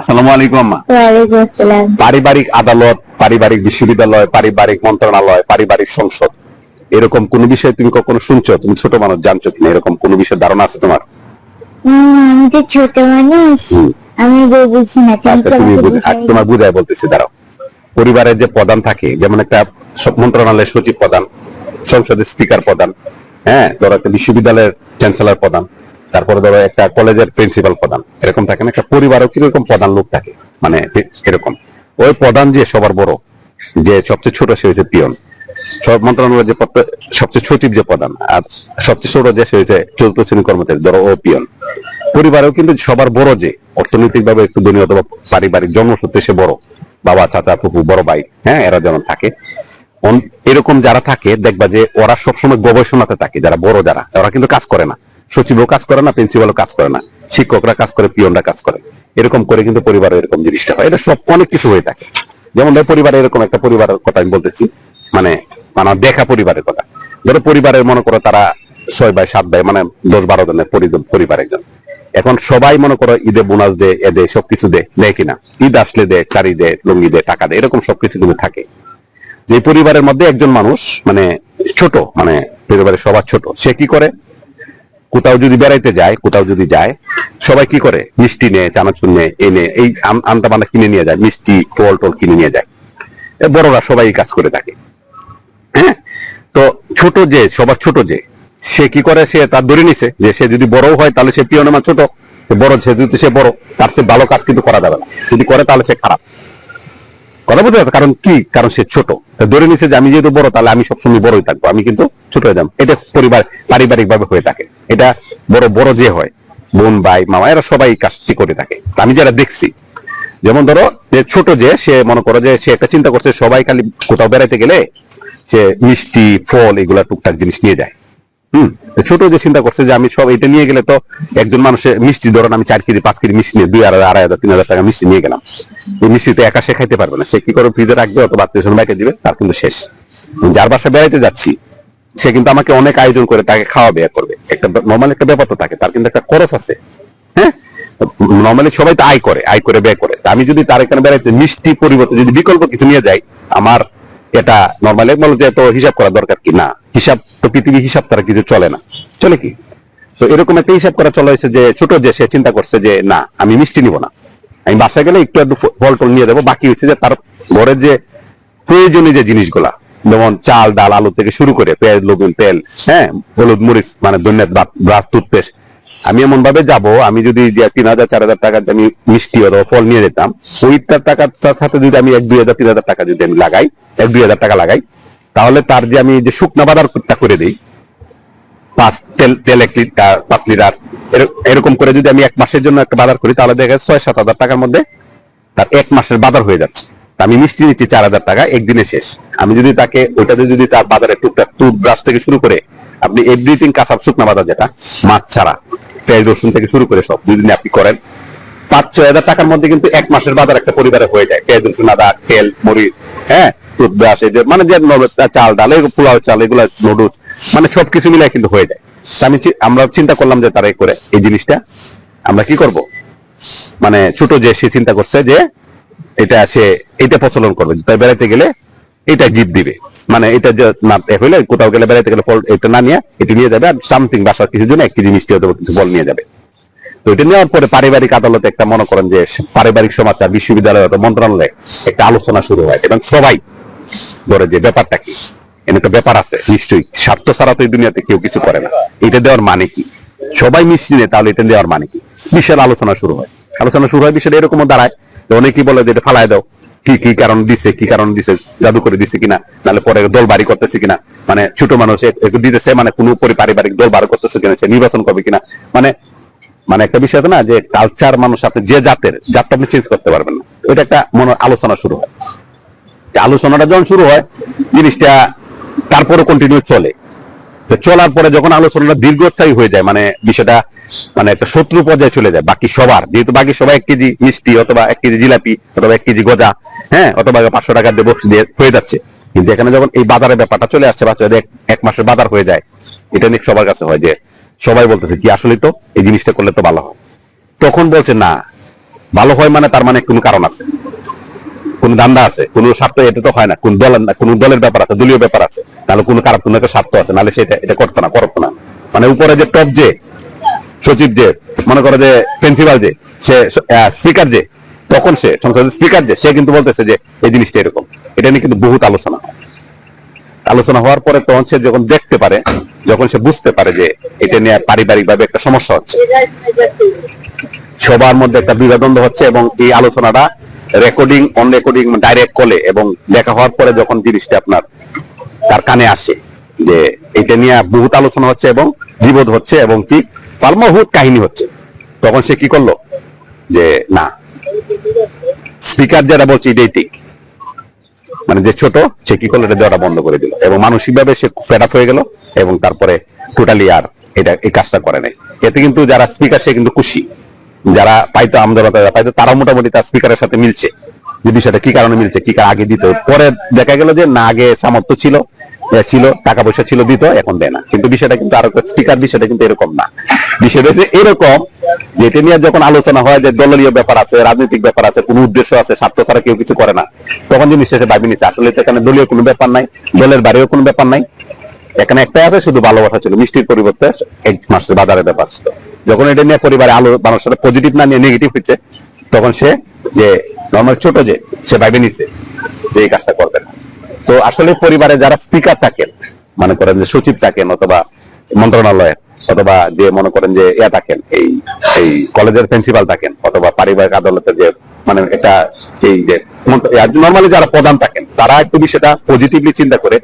আসসালামু আলাইকুম পারিবারিক আদালত পারিবারিক বিশ্ববিদ্যালয় পারিবারিক মন্ত্রণালয় পারিবারিক সংসদ এরকম কোন বিষয়ে তুমি কখনো শুনছো? তুমি ছোট মানুষ জানছো কিনা? এরকম কোন বিষয়ে ধারণা আছে তোমার? আমি তো ছোট মানুষ। আমি বুঝি না তুমি আচ্ছা আচ্ছা, বুঝাই তোমার বুঝাই বলতেছি দাঁড়াও। পরিবারের যে প্রধান থাকে যেমন একটা মন্ত্রণালয়ের সচিব প্রধান সংসদের স্পিকার প্রধান হ্যাঁ ধরো একটা বিশ্ববিদ্যালয়ের চ্যান্সেলর প্রধান তারপরে ধরো একটা কলেজের প্রিন্সিপাল প্রধান, এরকম থাকে না? একটা পরিবারও কীরকম প্রধান লোক থাকে? মানে এরকম। ওই প্রধান যে সবার বড়, যে সবচেয়ে ছোট, সে হচ্ছে পিয়ন। সব মন্ত্রণালয়ের যে সবচেয়ে সচিব যে প্রধান, আর সবচেয়ে ছোট যে, সে হচ্ছে চতুর্থ শ্রেণি কর্মচারী, ধরো ও পিয়ন। পরিবারেও কিন্তু সবার বড় যে অর্থনৈতিক ভাবে একটু ধনী অথবা পারিবারিক জন্মসূত্রে সে বড়। বাবা, চাচা ফুপু বড় ভাই হ্যাঁ এরা যেমন থাকে। এরকম যারা থাকে, দেখবা যে ওরা সবসময় গবেষণাতে থাকে, যারা বড় যারা, ওরা কিন্তু কাজ করে না। সচিবও কাজ করে না প্রিন্সিপালও কাজ করে না, শিক্ষকরা কাজ করে, পিয়নরা কাজ করে। এরকম করে কিন্তু পরিবারে এরকম জিনিসটা হয়। এটা সব অনেক কিছু হয়ে থাকে। যেমন ধর পরিবারে এরকম একটা পরিবারের কথা আমি বলতেছি মানে মানে দেখা পরিবারের কথা। ধরো পরিবারের মনে করো তারা ছয় ভাই, সাত ভাই মানে দশ বারো জনের পরিবার একজন। এখন সবাই মনে করো ঈদে বোনাস দে এ দে সবকিছু দে দেয় কিনা? ঈদ আসলে দে শাড়ি দে লুঙ্গি দে টাকা দে এরকম সবকিছু কিন্তু থাকে। যে পরিবারের মধ্যে একজন মানুষ মানে ছোট মানে পরিবারের সবার ছোট, সে কি করে? কোথাও যদি বেড়াইতে যায়, কোথাও যদি যায়, সবাই কি করে? মিষ্টি নে চানাচুর নে এনে এই আম- আন্তা কিনে নিয়ে যায়, মিষ্টি, ফল টল কিনে নিয়ে যায়। বড়রা সবাই কাজ করে থাকে। হ্যাঁ? তো ছোট যে, সবার ছোট যে, সে কি করে? সে তার ধরে নিছে যে সে যদি বড় হয়, তাহলে সে পিয়ন আমার ছোট। বড়, সে যদি সে বড়, তার চেয়ে ভালো কাজ কিন্তু করা যাবে না। যদি করে, তাহলে সে খারাপ। কথা পারছ? কারণ কি? কারণ সে ছোট। ধরে নিছে যে আমি যেহেতু বড়, তাহলে আমি সবসময় বড়ই থাকব। আমি কিন্তু ছোট হয়ে যাব। এটা পরিবার পারিবারিক ভাবে হয়ে থাকে। এটা বড় বড় যে হয়, বোন, ভাই, মামা, এরা সবাই কাজটি করে থাকে। আমি যারা দেখছি, যেমন ধরো, যে ছোট যে, সে মনে করো যে, সে একটা চিন্তা করছে, সবাই খালি কোথাও বেড়াইতে গেলে সে মিষ্টি, ফল, এগুলা টুকটাক জিনিস নিয়ে যায়। হম? ছোট যে চিন্তা করছে যে আমি সব এটা নিয়ে গেলে তো একজন মানুষের মিষ্টি ধরেন আমি চার কেজি, পাঁচ কেজি মিষ্টি নিয়ে দুই আড়াই আড়াই হাজার, তিন হাজার টাকা মিষ্টি নিয়ে গেলাম। এই মিষ্টি তো একা সে খাইতে পারবে না। সে কি করে ফ্রিজে রাখবে অথবা আত্মীয় স্বজন বাইকে দিবে? তার কিন্তু শেষ। যার বাসায় বেড়াইতে যাচ্ছি, সে কিন্তু আমাকে অনেক আয়োজন করে তাকে খাওয়া বেয়া করবে। একটা নর্মাল একটা ব্যাপার তো থাকে, তার কিন্তু একটা খরচ আছে। হ্যাঁ? নর্মালি সবাই তো আয় করে আয় করে, ব্যয় করে। আমি যদি তার এখানে বেড়াইতে মিষ্টি পরিবর্তে যদি বিকল্প কিছু নিয়ে যাই, আমার এটা নর্মালি বলো যে তো হিসাব করা দরকার কি? না, হিসাব তো পৃথিবী হিসাব তারা কিছু চলে না। চলে কি? তো এরকম একটা হিসাব করা চলে হয়েছে যে, ছোট যে সে চিন্তা করছে যে, না, আমি মিষ্টি নিব না। আমি বাসায় গেলে একটু একটু ফল টল নিয়ে দেবো। বাকি হচ্ছে যে তার ঘরের যে প্রয়োজনীয় যে জিনিসগুলা, যেমন চাল, ডাল, আলু থেকে শুরু করে পেঁয়াজ, লবণ, তেল হ্যাঁ হলুদ, মরিচ মানে ধন্যবাদ ব্রাশ, টুথপেস্ট আমি এমন ভাবে যাব, আমি যদি তিন হাজার, চার হাজার টাকা আমি মিষ্টি অথবা ফল নিয়ে যেতাম, ওইটার টাকার সাথে যদি আমি এক, দুই হাজার, তিন হাজার টাকা যদি আমি লাগাই, এক, দুই হাজার টাকা লাগাই, তাহলে তার যে আমি যে শুকনা বাজারটা করে দিই, পাঁচ তেল তেল এক লিটার পাঁচ লিটার এরকম করে যদি আমি এক মাসের জন্য একটা বাজার করি, তাহলে দেখা ছয়, সাত হাজার টাকার মধ্যে তার এক মাসের বাজার হয়ে যাচ্ছে। আমি মিষ্টি নিচ্ছি চার হাজার টাকা, একদিনে শেষ। আমি যদি তাকে, ওইটাতে যদি তার বাজারে টুকটাক টুথব্রাশ থেকে শুরু করে, আপনি এভরিথিং কাঁচা শুকনা বাজার যেটা, মাছ ছাড়া পেঁয়াজ, রসুন থেকে শুরু করে সব যদি আপনি করেন। পাঁচ, ছয় হাজার টাকার মধ্যে কিন্তু এক মাসের বাজার একটা পরিবারে হয়ে যায়। পেঁয়াজ, রসুন, আদা, তেল, মরিচ হ্যাঁ টুথব্রাশ এই মানে যে চাল, ডাল পোলাও চাল, এগুলো নুডলস মানে সবকিছু মিলে কিন্তু হয়ে যায়। আমি আমরা চিন্তা করলাম যে তারা এই করে এই জিনিসটা। আমরা কি করব? মানে ছোট যে সে চিন্তা করছে যে এটা সে এটা প্রচলন করবে। তাই বেড়াইতে গেলে এটা গিফট দিবে। মানে এটা যে না হইলে কোথাও গেলে বেড়াইতে গেলে ফল এটা না নিয়ে এটা নিয়ে যাবে আর সামথিং বাসার কিছু জন্য এক কেজি মিষ্টি অথবা কিছু ফল নিয়ে যাবে। তো এটা নেওয়ার পরে পারিবারিক আদালতে একটা মনে করেন যে পারিবারিক সমাচার বিশ্ববিদ্যালয় অথবা মন্ত্রণালয়ে একটা আলোচনা শুরু হয়। এবং সবাই ধরে যে ব্যাপারটা কি? এর একটা ব্যাপার আছে, নিশ্চয়ই। স্বার্থ ছাড়া তো এই দুনিয়াতে কেউ কিছু করে না। এটা দেওয়ার মানে কি? সবাই মিষ্টি নেয়, তাহলে এটা দেওয়ার মানে কি? বিশাল আলোচনা শুরু হয়। আলোচনা শুরু হয় বিষয়টা এরকমও দাঁড়ায় অনেকেই বলে যে এটা ফালাই দাও। কি কি কারণ দিছে, কি কারণ দিছে, জাদু করে দিছে কিনা, নাহলে পরে দল বাড়ি করতেছে কিনা মানে ছোট মানুষ দিতেছে মানে কোনো পরি- পারিবারিক দল বার করতেছে কিনা, সে নির্বাচন করবে কিনা মানে মানে একটা বিষয় না, যে কালচার মানুষ আপনি যে জাতের, জাতটা আপনি চেঞ্জ করতে পারবেন না। ওইটা একটা মনে, আলোচনা শুরু হয়। আলোচনাটা যখন শুরু হয়, জিনিসটা তারপরে কন্টিনিউ চলে। চলার পরে যখন আলোচনাটা দীর্ঘস্থায়ী হয়ে যায় মানে বিষয়টা মানে একটা শত্রু পর্যায়ে চলে যায়, বাকি সবার, যেহেতু বাকি সবাই এক কেজি মিষ্টি অথবা এক কেজি জিলাপি অথবা এক কেজি গজা হ্যাঁ অথবা পাঁচশো টাকার দিয়ে বক্স দিয়ে হয়ে যাচ্ছে। কিন্তু এখানে যখন এই বাজারের ব্যাপারটা চলে আসছে এক- এক মাসের বাজার হয়ে যায়, এটা নিয়ে সবার কাছে হয় যে সবাই বলতেছে, কি আসলে তো এই জিনিসটা করলে তো ভালো হয়? তখন বলছে, না, ভালো হয় মানে তার মানে কোনো কারণ আছে। কোন দান্দা আছে, কোন স্বার্থ এটা তো হয় না। কোন দল না, কোন দলের ব্যাপার আছে, দলীয় ব্যাপার আছে। তাহলে কোন কারণ কোনো স্বার্থ আছে, নাহলে সেটা, এটা করতো না করতো না। মানে উপরে যে টপ যে, সচিব যে, মনে করো যে প্রিন্সিপাল যে, সে স্পিকার যে, তখন সে সংসদের স্পিকার যে সে কিন্তু বলতেছে যে এই জিনিসটা এরকম। এটা নিয়ে কিন্তু বহুত আলোচনা। আলোচনা হওয়ার পরে তখন সে যখন দেখতে পারে, যখন সে বুঝতে পারে যে এটা নিয়ে পারিবারিক ভাবে একটা সমস্যা হচ্ছে। সবার মধ্যে একটা বিভাদ্বন্দ্ব হচ্ছে এবং এই আলোচনাটা রেকর্ডিং অন রেকর্ডিং ডাইরেক্ট কলে এবং দেখা হওয়ার পরে যখন জিনিসটা আপনার তার কানে আসে যে এটা নিয়ে বহুত আলোচনা হচ্ছে এবং বিবোধ হচ্ছে এবং কি পালমহুত কাহিনী হচ্ছে, তখন সে কি করল? যে না স্পিকার যেটা বলছে এটাই মানে যে ছোট, সে কি করল? এটা দেওয়াটা বন্ধ করে দিল এবং মানসিক ভাবে সে ফেড হয়ে গেল এবং তারপরে টোটালি আর এটা, এই কাজটা করে নাই। এতে কিন্তু যারা স্পিকার সে কিন্তু খুশি। যারা পাইতো যারা পাইতো তারা মোটামুটি তার স্পিকারের সাথে মিলছে। যে বিষয়টা কি কারণে মিলছে, কি আগে দিত? পরে দেখা গেল যে না, আগে সামর্থ্য ছিল ছিল টাকা পয়সা ছিল, দিত, এখন দেয় না। কিন্তু বিষয়টা কিন্তু আরও স্পিকার বিষয়টা কিন্তু এরকম না। বিষয়টা হচ্ছে এরকম যে এটা নিয়ে যখন আলোচনা হয় যে দলীয় ব্যাপার আছে, রাজনৈতিক ব্যাপার আছে, কোনো উদ্দেশ্য আছে, স্বার্থ ছাড়া কেউ কিছু করে না, তখন জিনিস শেষে ভাবি নিচ্ছে, আসলে এখানে দলীয় কোনো ব্যাপার নাই, দলের বাইরেও কোনো ব্যাপার নাই। এখানে একটাই আছে, শুধু ভালোবাসা ছিল, মিষ্টির পরিবর্তে এক মাসের বাজারে ব্যাপার ছিল। যখন এটা নিয়ে পরিবারে আলো মানুষের সাথে পজিটিভ না নিয়ে নেগেটিভ হচ্ছে তখন সে যে নর্মাল ছোট যে, সে ভাবে নিছে যে এই কাজটা করবে না। তো আসলে পরিবারে যারা স্পিকার থাকেন, মনে করেন যে সচিব থাকেন অথবা মন্ত্রণালয়ের, অথবা যে মনে করেন যে ইয়া থাকেন, এই এই কলেজের প্রিন্সিপাল থাকেন, অথবা পারিবারিক আদালতের যে মানে এটা এই যে নর্মালি যারা প্রধান থাকেন, তারা একটু বিষয়টা পজিটিভলি চিন্তা করে।